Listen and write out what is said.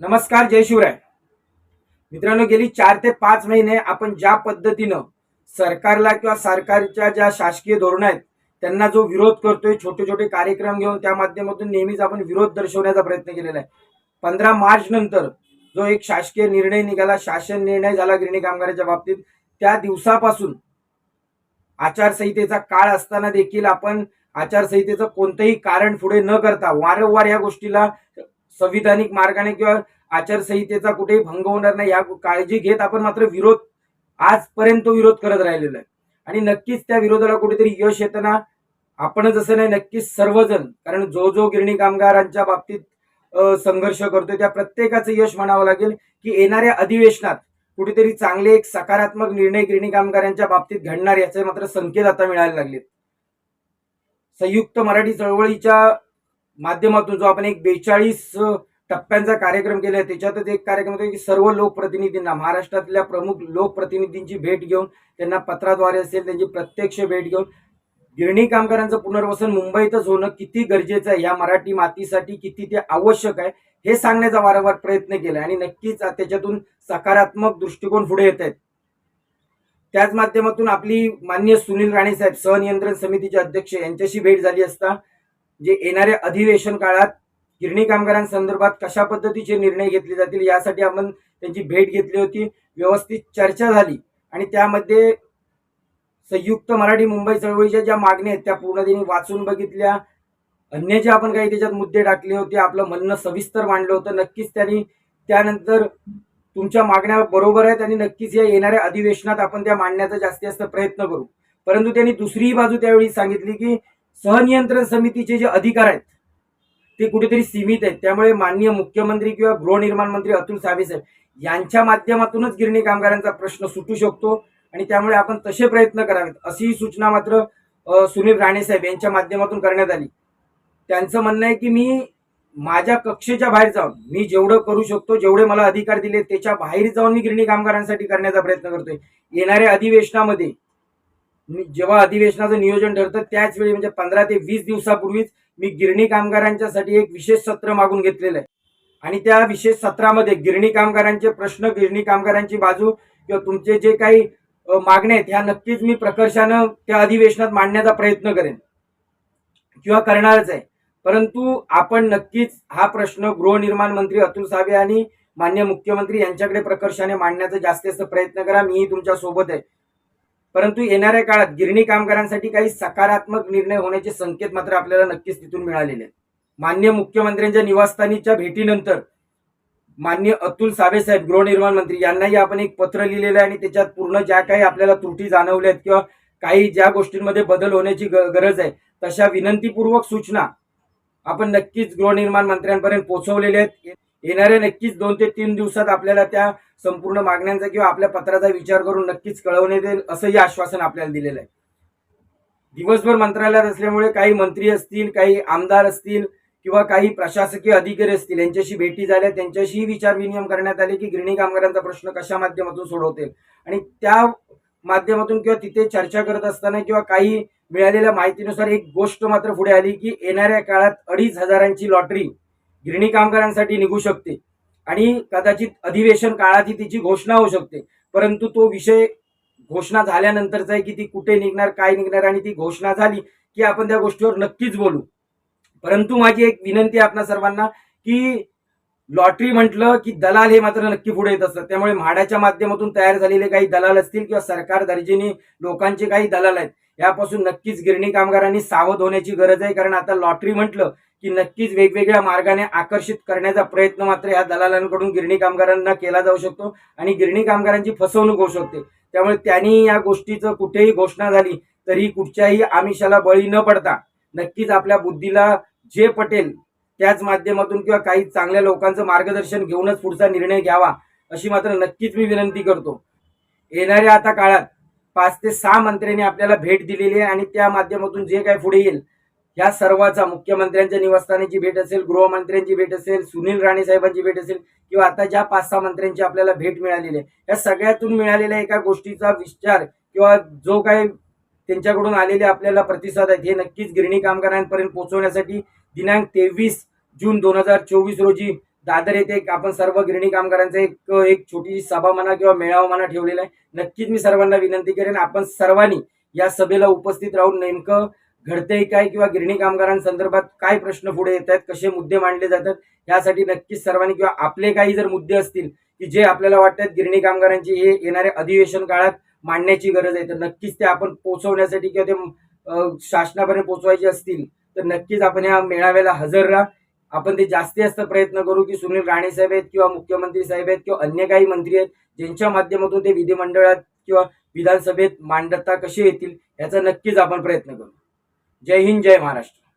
नमस्कार जय शिवराय. मित्रांनो गेली चार ते पाच महिने आपण ज्या पद्धतीनं सरकारला किंवा सरकारच्या ज्या शासकीय धोरण आहेत त्यांना जो विरोध करतोय छोटे छोटे कार्यक्रम घेऊन त्या माध्यमातून नेहमीच आपण विरोध दर्शवण्याचा प्रयत्न केलेला आहे. पंधरा मार्च नंतर जो एक शासकीय निर्णय निघाला शासन निर्णय झाला गिरणी कामगाराच्या बाबतीत त्या दिवसापासून आचारसंहितेचा काळ असताना देखील आपण आचारसंहितेचं कोणतंही कारण पुढे न करता वारंवार या गोष्टीला संविधानिक मार्गाने किंवा आचारसंहितेचा कुठेही भंग होणार नाही या काळजी घेत आपण मात्र विरोध आजपर्यंत विरोध करत राहिलेलो आहे. आणि नक्कीच त्या विरोधाला कुठेतरी यश येताना आपणच असं नाही नक्कीच सर्वजण कारण जो जो गिरणी कामगारांच्या बाबतीत संघर्ष करतोय त्या प्रत्येकाचं यश म्हणावं लागेल की येणाऱ्या अधिवेशनात कुठेतरी चांगले एक सकारात्मक निर्णय गिरणी कामगारांच्या बाबतीत घडणार याचे मात्र संकेत आता मिळायला लागलेत. संयुक्त मराठी चळवळीच्या माध्यमातून जो आपण एक बेचाळीस टप्प्यांचा कार्यक्रम केला आहे त्याच्यातच एक कार्यक्रम होता की सर्व लोकप्रतिनिधींना महाराष्ट्रातल्या प्रमुख लोकप्रतिनिधींची भेट घेऊन त्यांना पत्राद्वारे असेल त्यांची प्रत्यक्ष भेट घेऊन गिरणी कामगारांचं पुनर्वसन मुंबईतच होणं किती गरजेचं आहे? या मराठी मातीसाठी किती ते आवश्यक आहे? हे सांगण्याचा वारंवार प्रयत्न केला आणि नक्कीच त्याच्यातून सकारात्मक दृष्टिकोन पुढे येत आहेत. त्याच माध्यमातून आपली मान्य सुनील राणे साहेब सहनियंत्रण समितीचे अध्यक्ष यांच्याशी भेट झाली असता जे येणाऱ्या अधिवेशन काळात गिरणी कामगारांसंदर्भात कशा पद्धतीचे निर्णय घेतले जातील यासाठी आपण त्यांची भेट घेतली होती व्यवस्थित चर्चा झाली आणि त्यामध्ये संयुक्त मराठी मुंबई चळवळीच्या ज्या मागण्या आहेत त्या पूर्ण त्यांनी वाचून बघितल्या. अन्य जे आपण काही त्याच्यात मुद्दे टाकले होते आपलं म्हणणं सविस्तर मांडलं होतं. नक्कीच त्यांनी त्यानंतर तुमच्या मागण्या बरोबर आहेत आणि नक्कीच या येणाऱ्या अधिवेशनात आपण त्या मांडण्याचा जास्तीत जास्त प्रयत्न करू. परंतु त्यांनी दुसरीही बाजू त्यावेळी सांगितली की सहनियंत्रण समितीचे जे अधिकार आहेत ते कुठेतरी सीमित आहेत. त्यामुळे माननीय मुख्यमंत्री किंवा गृहनिर्माण मंत्री अतुल सावे साहेब यांच्या माध्यमातूनच गिरणी कामगारांचा प्रश्न सुटू शकतो आणि त्यामुळे आपण तसे प्रयत्न करावेत अशी सूचना मात्र सुनील राणे साहेब यांच्या माध्यमातून करण्यात आली. त्यांचं म्हणणं आहे की मी माझ्या कक्षेच्या बाहेर जाऊन मी जेवढं करू शकतो जेवढे मला अधिकार दिले त्याच्या बाहेर जाऊन मी गिरणी कामगारांसाठी करण्याचा प्रयत्न करतोय. येणाऱ्या अधिवेशनामध्ये जेव्हा अधिवेशनाचं नियोजन ठरतं त्याच वेळी म्हणजे पंधरा ते वीस दिवसापूर्वीच मी गिरणी कामगारांच्यासाठी एक विशेष सत्र मागून घेतलेलं आहे. आणि त्या विशेष सत्रामध्ये गिरणी कामगारांचे प्रश्न गिरणी कामगारांची बाजू किंवा तुमचे जे काही मागण्या आहेत ह्या नक्कीच मी प्रकर्षानं त्या अधिवेशनात मांडण्याचा प्रयत्न करेन. किंवा करणारच आहे. परंतु आपण नक्कीच हा प्रश्न गृहनिर्माण मंत्री अतुल सावे आणि मान्य मुख्यमंत्री यांच्याकडे प्रकर्षाने मांडण्याचा जास्तीत जास्त प्रयत्न करा. मीही तुमच्यासोबत आहे. परंतु येणाऱ्या काळात गिरणी कामगारांसाठी काही सकारात्मक निर्णय होण्याचे संकेत मात्र आपल्याला नक्कीच तिथून मिळालेले आहेत. मान्य मुख्यमंत्र्यांच्या निवासस्थानीच्या भेटीनंतर मान्य अतुल सावे साहेब गृहनिर्माण मंत्री यांनाही आपण एक पत्र लिहिलेलं आहे आणि त्याच्यात पूर्ण ज्या काही आपल्याला त्रुटी जाणवल्या आहेत किंवा काही ज्या गोष्टींमध्ये बदल होण्याची गरज आहे तशा विनंतीपूर्वक सूचना आपण नक्कीच गृहनिर्माण मंत्र्यांपर्यंत पोहोचवलेल्या आहेत. येणाऱ्या नक्कीच दोन ते तीन दिवसात आपल्याला त्या संपूर्ण मागण्यांचा किंवा आपल्या पत्राचा विचार करून नक्कीच कळवण्यात येईल असंही आश्वासन आपल्याला दिलेलं आहे. दिवसभर मंत्रालयात असल्यामुळे काही मंत्री असतील काही आमदार असतील किंवा काही प्रशासकीय अधिकारी असतील यांच्याशी भेटी झाल्या त्यांच्याशी विचार विनिमय करण्यात आले की गिरणी कामगारांचा प्रश्न कशा माध्यमातून सोडवतील? आणि त्या माध्यमातून किंवा तिथे चर्चा करत असताना किंवा काही मिळालेल्या माहितीनुसार एक गोष्ट मात्र पुढे आली की येणाऱ्या काळात अडीच हजारांची लॉटरी गिरणी कामगारांसाठी निघू शकते. आणि कदाचित अधिवेशन काळाची तिची घोषणा होऊ शकते. परंतु तो विषय घोषणा झाल्यानंतरचा आहे की ती कुठे निघणार काय निघणार आणि ती घोषणा झाली की आपण त्या गोष्टीवर नक्कीच बोलू. परंतु माझी एक विनंती आहे आपणा सर्वांना की लॉटरी म्हटलं की दलाल हे मात्र नक्की पुढे येत असतात. त्यामुळे म्हाडाच्या माध्यमातून तयार झालेले काही दलाल असतील किंवा सरकार दर्जेने लोकांचे काही दलाल आहेत यापासून नक्कीच गिरणी कामगारांनी सावध होण्याची गरज आहे. कारण आता लॉटरी म्हटलं की नक्कीच वेगवेगळ्या मार्गाने आकर्षित करण्याचा प्रयत्न मात्र या दलालांकडून गिरणी कामगारांना केला जाऊ शकतो आणि गिरणी कामगारांची फसवणूक होऊ शकते. त्यामुळे त्यांनी या गोष्टीचं कुठेही घोषणा झाली तरी कुठच्याही आमिषाला बळी न पडता नक्कीच आपल्या बुद्धीला जे पटेल त्याच माध्यमातून किंवा काही चांगल्या लोकांचं मार्गदर्शन घेऊनच पुढचा निर्णय घ्यावा अशी मात्र नक्कीच मी विनंती करतो. येणाऱ्या आता काळात पाच ते सहा मंत्र्यांनी आपल्याला भेट दिलेली आहे आणि त्या माध्यमातून जे काही पुढे येईल या सर्वाचा मुख्यमंत्र्यांच्या निवासस्थानाची भेट असेल गृहमंत्र्यांची भेट असेल सुनील राणे साहेबांची भेट असेल किंवा आता ज्या पाच सहा मंत्र्यांची आपल्याला भेट मिळालेली आहे या सगळ्यातून मिळालेल्या एका गोष्टीचा विचार किंवा जो काही त्यांच्याकडून आलेले आपल्याला प्रतिसाद आहेत हे नक्कीच गिरणी कामगारांपर्यंत पोहोचवण्यासाठी दिनांक तेवीस जून दोन हजार चोवीस रोजी दादर येथे आपण सर्व गिरणी कामगारांचा एक एक छोटी सभा म्हणा किंवा मेळावा म्हणा ठेवलेला आहे. नक्कीच मी सर्वांना विनंती करेन आपण सर्वांनी या सभेला उपस्थित राहून नेमकं घडतंय काय किंवा गिरणी कामगारांसंदर्भात काय प्रश्न पुढे येत आहेत कसे मुद्दे मांडले जातात यासाठी नक्कीच सर्वांनी किंवा आपले काही जर मुद्दे असतील की जे आपल्याला वाटतात गिरणी कामगारांची हे येणाऱ्या अधिवेशन काळात मांडण्याची गरज आहे तर नक्कीच ते आपण पोहोचवण्यासाठी किंवा ते शासनापर्यंत पोहोचवायचे असतील तर नक्कीच आपण या मेळाव्याला हजर राहा. आपण ते जास्तीत जास्त प्रयत्न करू की सुनील राणे साहेब आहेत किंवा मुख्यमंत्री साहेब आहेत किंवा अन्य काही मंत्री आहेत ज्यांच्या माध्यमातून ते विधिमंडळात किंवा विधानसभेत मांडता कसे येतील याचा नक्कीच आपण प्रयत्न करू. जय हिंद जय महाराष्ट्र.